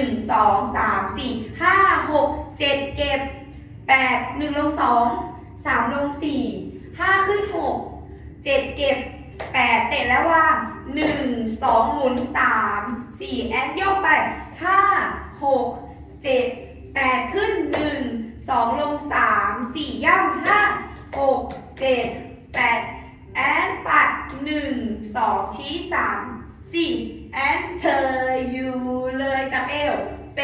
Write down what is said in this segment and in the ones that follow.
หนึ่งสองสามสี่ห้าหกเจ็ดเก็บแปดหนึ่งลงสองสามลงสี่ห้าขึ้นหกเจ็ดเก็บแปดเตะแล้วว่างหนึ่งสองหมุนสามสี่แอนโยกไปห้าหกเจ็ดแปดขึ้นหนึ่งสองลงสามสี่ย่ำห้าหกเจ็ดแปดแอนปัดหนึ่งสองชี้สามสี่แอนเธออยู่เลยจับเอว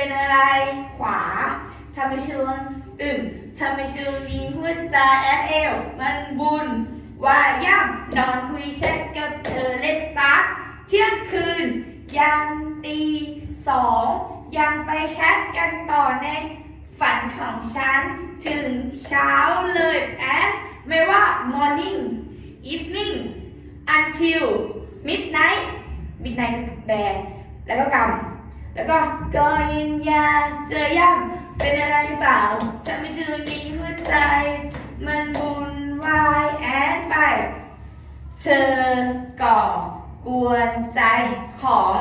เป็นอะไรขวาทำไมเชิงตึงทำไมเชิงมีหัวใจแอนเอวมันบุญว่าย่ำนอนคุยแชทกับเธอเลสตาร์เที่ยงคืน ยันตีสองยังไปแชทกันต่อในฝันของฉัน ถึงเช้าเลยแอนไม่ว่า morning evening until midnight midnight คือแบแล้วก็กำ แล้วก็ก็ยินยาเจอย่ำเป็นอะไรเปล่าจะไม่ชื่อนี้หัวใจ มันบุญวายแอนไป เธอก่อกวนใจของ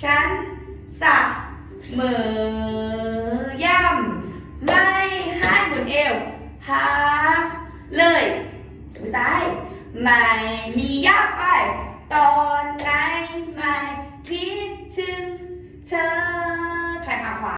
ฉันสักมือย่ำไม่ให้หมุนเอวพักเลยดูซ้าย ไม่มียับไป ตอนไหนไม่คิดถึงเธอใครขาขวา